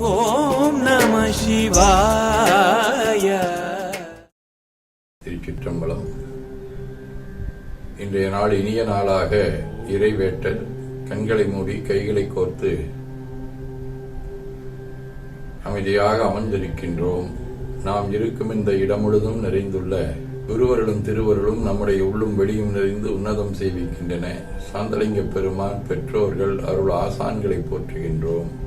ஓம் நம சிவாய. திருச்சிற்றம்பலம். இன்றைய நாள் இனிய நாளாக இறைவேட்டல். கண்களை மூடி கைகளை கோர்த்து அமைதியாக அமர்ந்திருக்கின்றோம். நாம் இருக்கும் இந்த இடம் முழுதும் நிறைந்துள்ள குருவர்களும் திருவருளும் நம்முடைய உள்ளும் வெளியும் நிறைந்து உன்னதம் செய்விக்கின்றன. சாந்தலிங்க பெருமான் பெற்றோர்கள் அருள் ஆசான்களை போற்றுகின்றோம்.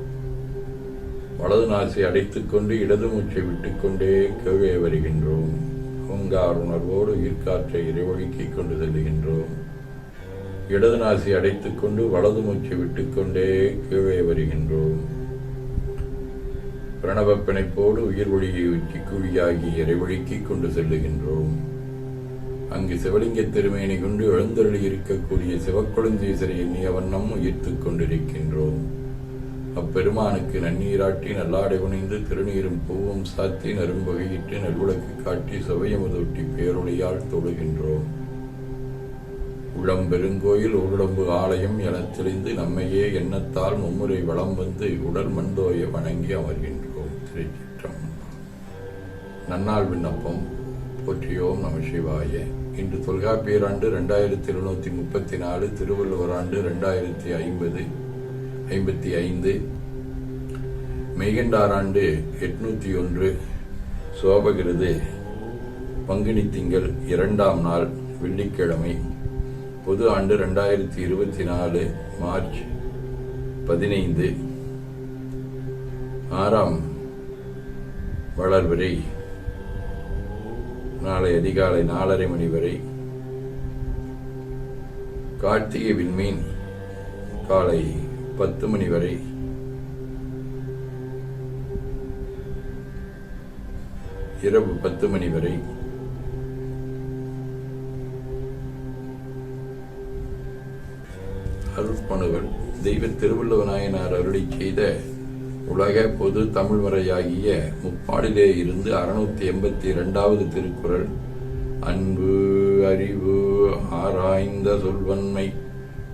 வலது நாசி அடைத்துக்கொண்டு இடது மூச்சை விட்டுக்கொண்டே கீழே வருகின்றோம். ஓங்கார் உணர்வோடு உயிர்காற்றை இறைவழுக்கிக் கொண்டு செல்லுகின்றோம். இடது நாசி அடைத்துக் கொண்டு வலது மூச்சை விட்டுக்கொண்டே கீழே வருகின்றோம். பிரணவ பிணைப்போடு உயிர் ஒளியை உச்சி குழியாகி இறைவழுக்கிக் கொண்டு செல்லுகின்றோம். அங்கு சிவலிங்க திருமேனி கொண்டு எழுந்தருளி இருக்கக்கூடிய சிவக்கொழுந்தீசரை எண்ணிய வண்ணம் உயிர்த்து கொண்டிருக்கின்றோம். அப்பெருமானுக்கு நன்னீராட்டி நல்லாடை புனைந்து திருநீரும் பூவும் சாத்தி நரும்பகையிட்டு நல்விளக்கு காட்டி சுவையமுதொட்டி பேரொழியால் தொழுகின்றோம். உளம் பெருங்கோயில் ஆலயம் எனத் தெளிந்து நம்மையே எண்ணத்தால் மும்முறை வளம் வந்து உடல் மண்தோய வணங்கி அமர்கின்றோம். திருச்சிற்றம் நன்னாள் விண்ணப்பம். போற்றியோம் நம சிவாய. இன்று தொல்காப்பியர் ஆண்டு ரெண்டாயிரத்தி இருநூத்தி முப்பத்தி நாலு திருவள்ளுவர் ஆண்டு ரெண்டாயிரத்தி ஐம்பது ஐம்பத்தி ஐந்து. மெய்கண்டார் ஆண்டு எட்நூத்தி ஒன்று. சோபகிருது. பங்குனி திங்கள் இரண்டாம் நாள் வெள்ளிக்கிழமை பொது ஆண்டு ரெண்டாயிரத்தி இருபத்தி நாலு மார்ச் பதினைந்து. ஆறாம் வளர்வரை நாளை அதிகாலை நாலரை மணி வரை. கார்த்திகை விண்மீன் காலை பத்து மணி வரை. இரவு பத்து மணி வரை. அருட்பணுகள் தெய்வ திருவள்ளுவ நாயனார் அருளி செய்த உலக பொது தமிழ் வரையாகிய முப்பாடிலே இருந்து அறுநூத்தி எண்பத்தி இரண்டாவது திருக்குறள் அன்பு அறிவு ஆராய்ந்த சொல்வன்மை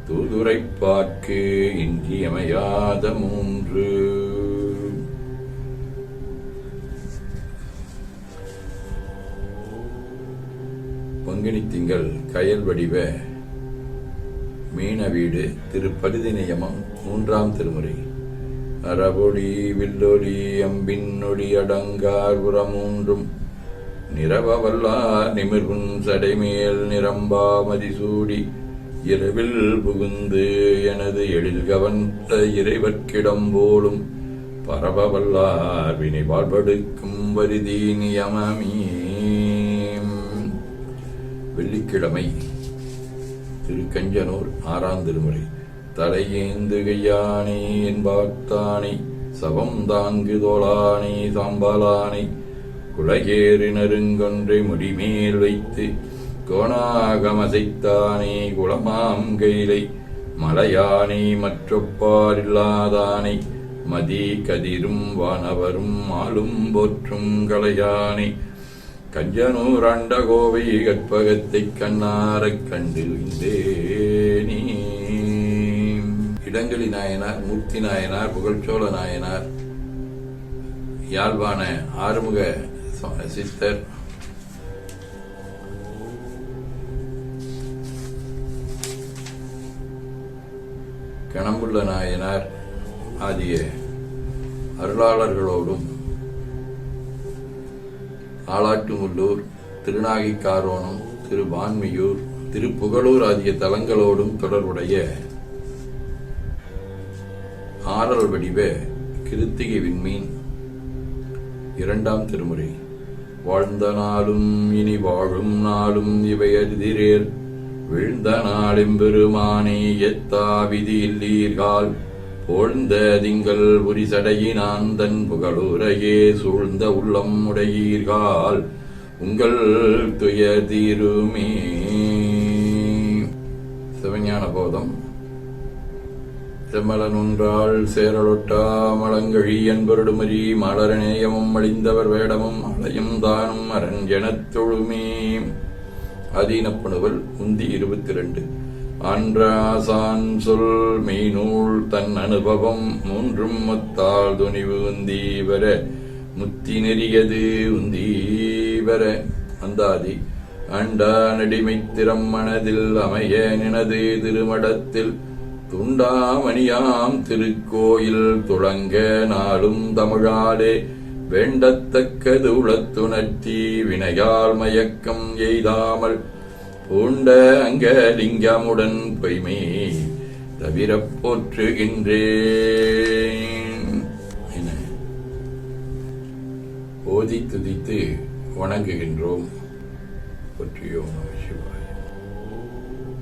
தூதுரைப்பார்க்கு இன்றியமையாத மூன்று. பங்குனி திங்கள் கயல் வடிவ மீன வீடு திரு பரிதிநியமம் மூன்றாம் திருமுறை. அறவொளி வில்லொளி அம்பின்னொடி அடங்கார் உரமூன்றும். நிறவ வல்லார் நிமிர்கும் சடைமேல் நிரம்பா மதிசூடி. இரவில் புகுந்து எனது எழில் கவர்ந்த இறைவர்க்கிடம் போலும் பரபவல்லார் வினை வருதி நியமமீம் வெள்ளிக்கிழமை திருக்கஞ்சனூர் ஆறாம் திருமுறை. தலையேந்துகையானே என்பார்த்தானை சவம் தாங்கு தோளானை சாம்பாலானை குலகேறு நெருங்கொன்றை முடிமேல் வைத்து கோணாகமசைத்தானே குளமாம் கைலை மலையானை மற்றொப்பாரில்லாதானை. மதி கதிரும் வானவரும் ஆளும் போற்றும் கலையானை. கஞ்சனூர் அண்ட கோவை கற்பகத்தைக் கண்ணாரக் கண்டிருந்தேனே. இடங்களி நாயனார் மூர்த்தி நாயனார் புகழ்ச்சோழ நாயனார் யாழ்வான ஆறுமுக சித்தர் கணம்புள்ள நாயனார் ஆகிய அருளாளர்களோடும் ஆலாட்டுமுள்ளூர் திரு திருவான்மியூர் திருப்புகழூர் ஆகிய தலங்களோடும் தொடர்புடைய ஆறல் வடிவ கிருத்திகை விண்மீன் இரண்டாம் திருமுறை. வாழ்ந்த நாளும் இனி வாழும் நாளும் இவை அரிதிரேல் விழுந்த நாளெம்பெருமானே எத்தா விதியில்லீர்கள் போழ்ந்த திங்கள் உரிசடையினான் தன் புகழுரையே சூழ்ந்த உள்ளம் உடையீர்கள் உங்கள் துயர் தீருமே. சிவஞான போதம். செம்மலனுன்றாள் சேரலொட்டா மலங்கழி என்பருடுமரி மலரநேயமும் அழிந்தவர் வேடமும் அலையும் தானும் அரண் தொழுமே. அதீனப்பணுவல் உந்தி இருபத்தி ரெண்டு அன்றாசான் சொல் மெய்நூல் தன் அனுபவம் மூன்றும் மொத்தால் துணிவு உந்தீவர முத்தி நெறியது உந்தீவர அந்தாதி அண்டா நடிமைத்திரம் மனதில் அமைய நினது திருமடத்தில் துண்டாமணியாம் திருக்கோயில் துளங்க நாளும் தமிழாலே வேண்டத்தக்கது உளத்துணர்த்தி வினையால் மயக்கம் எய்தாமல் பூண்ட அங்க லிங்கமுடன் பொய்மை தவிர போற்றுகின்றேன். என ஓதி துதித்து வணங்குகின்றோம். போற்றியோம்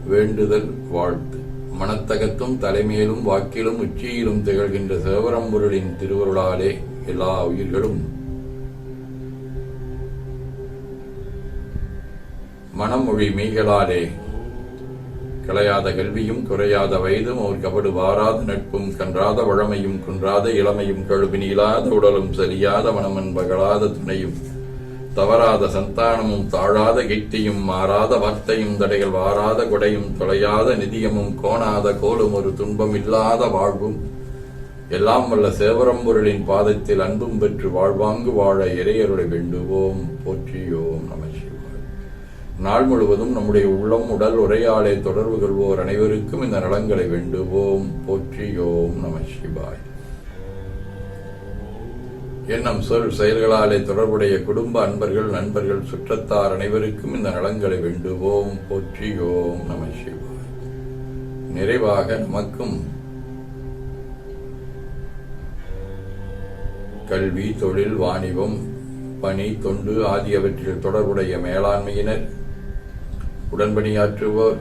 வேண்டுதல் வாழ்த்து. மனத்தகத்தும் தலைமையிலும் வாக்கிலும் உச்சியிலும் திகழ்கின்ற சிவபரம்பொருளின் திருவருளாலே எல்லா உயிர்களும் மனமொழி மெய்களாலே களையாத கல்வியும் குறையாத வயதும் அவர் கபடு வாராத நட்பும் கன்றாத வழமையும் குன்றாத இளமையும் கழுவினிலாத உடலும் சரியாத மனமன் பகலாத துணையும் தவறாத சந்தானமும் தாழாத கெட்டியும் மாறாத வார்த்தையும் தடைகள் வாராத கொடையும் தொலையாத நிதியமும் கோணாத கோலும் ஒரு துன்பம் இல்லாத வாழ்வும் எல்லாம் வல்ல சேவரம்பொருளின் பாதத்தில் அன்பும் பெற்று வாழ்வாங்கு வாழ இறையருளை வேண்டுவோம். போற்றியோம் நம நாள் முழுவதும் நம்முடைய உள்ளம் உடல் உரையாடை தொடர்பு கொள்வோர் அனைவருக்கும் இந்த நலங்களை வேண்டுவோம். போற்றியோம் நம சிவாய். எண்ணம் சொல் செயல்களாலே தொடர்புடைய குடும்ப அன்பர்கள் நண்பர்கள் சுற்றத்தார் அனைவருக்கும் இந்த நலங்களை வேண்டுவோம். போற்றியோம் நம சிவாய். நிறைவாக நமக்கும் கல்வி தொழில் வாணிபம் பணி தொண்டு ஆகியவற்றில் தொடர்புடைய மேலாண்மையினர் உடன்பணியாற்றுவோர்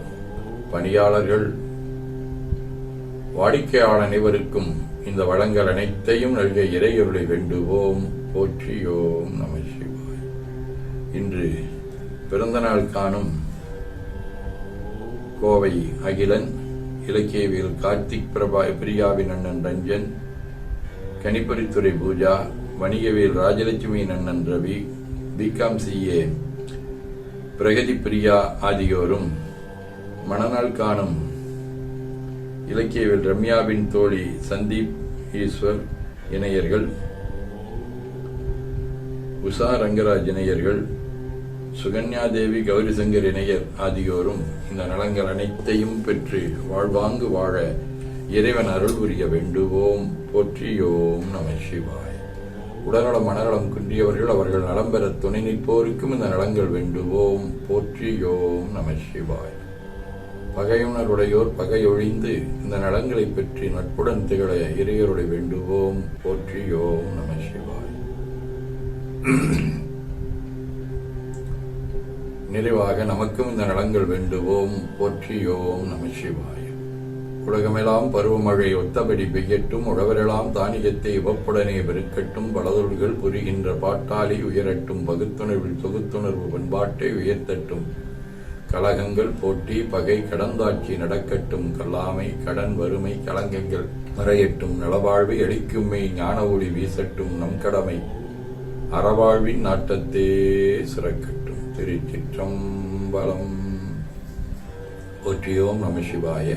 பணியாளர்கள் வாடிக்கையாளர் அனைவருக்கும் இந்த வளங்கள் அனைத்தையும் நல்க இறையருளை வேண்டுவோம். போற்றியோம் நம சிவாய். இன்று பிறந்தநாள் காணும் கோவை அகிலன் இலக்கியவியல் கார்த்திக் பிரபா பிரியாவின் அண்ணன் ரஞ்சன் கணிப்பொறித்துறை பூஜா வணிகவியல் ராஜலட்சுமி அண்ணன் Ravi B Com C A Pragathi Priya ஆகியோரும் மணநாள் காணும் இலக்கியவில் ரம்யாவின் தோழி சந்தீப் ஈஸ்வர் இணையர்கள் உஷா ரங்கராஜ் இணையர்கள் சுகன்யா தேவி கௌரிசங்கர் இணையர் ஆகியோரும் இந்த நலங்கள் அனைத்தையும் பெற்று வாழ்வாங்கு வாழ இறைவன் அருள் புரிய வேண்டுவோம். போற்றியோம் நம சிவாய். உடல்நலம் மனநலம் குன்றியவர்கள் அவர்கள் நலம் பெற துணை நிற்போருக்கும் இந்த நலங்கள் வேண்டுவோம். போற்றியோம் நம சிவாய். பகையுணருடையோர் பகையொழிந்து இந்த நலங்களை பற்றி நட்புடன் திகழ இறையருடைய வேண்டுவோம். போற்றியோம் நம சிவாய். நிறைவாக நமக்கும் இந்த நலங்கள் வேண்டுவோம். போற்றியோம் நம சிவாய். உலகமெல்லாம் பருவமழை ஒத்தபடி பெய்யட்டும் உழவரெல்லாம் தானியத்தை இவப்புடனே பெருக்கட்டும் பலதொல்கள் புரிகின்ற பாட்டாளி உயரட்டும் பகுத்துணர்வில் தொகுத்துணர்வு பண்பாட்டை உயர்த்தட்டும். கலகங்கள் போட்டி பகை கடந்தாட்சி நடக்கட்டும் கல்லாமை கடன் வறுமை கலங்கங்கள் மறையட்டும் நலவாழ்வு அளிக்கும்மை ஞான ஒளி வீசட்டும் நம் கடமை அறவாழ்வின் நாட்டத்தே சிறக்கட்டும். திருச்சிற்றம்பலம். போற்றியோம் நம சிவாய.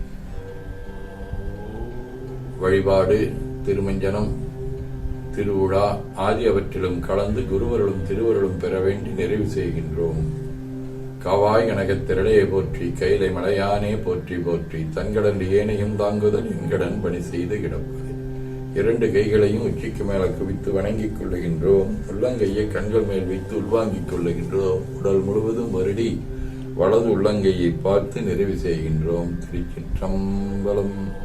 வழிபாடு திருமஞ்சனம் திருவிழா ஆகியவற்றிலும் கலந்து குருவருளும் திருவருளும் பெற வேண்டி நிறைவு செய்கின்றோம். கவாய் கனகத் திரளையை போற்றி கைலை மலையானே போற்றி போற்றி தன்கடன் ஏனையும் தாங்குதல் என்கடன் பணி செய்து கிடப்பது. இரண்டு கைகளையும் உச்சிக்கு மேல குவித்து வணங்கிக் கொள்ளுகின்றோம். உள்ளங்கையை கண்கள் மேல் வைத்து உள்வாங்கிக் கொள்ளுகின்றோம். உடல் முழுவதும் வருடி வலது உள்ளங்கையை பார்த்து நிறைவு செய்கின்றோம். திருச்சிற்றம்பலம்.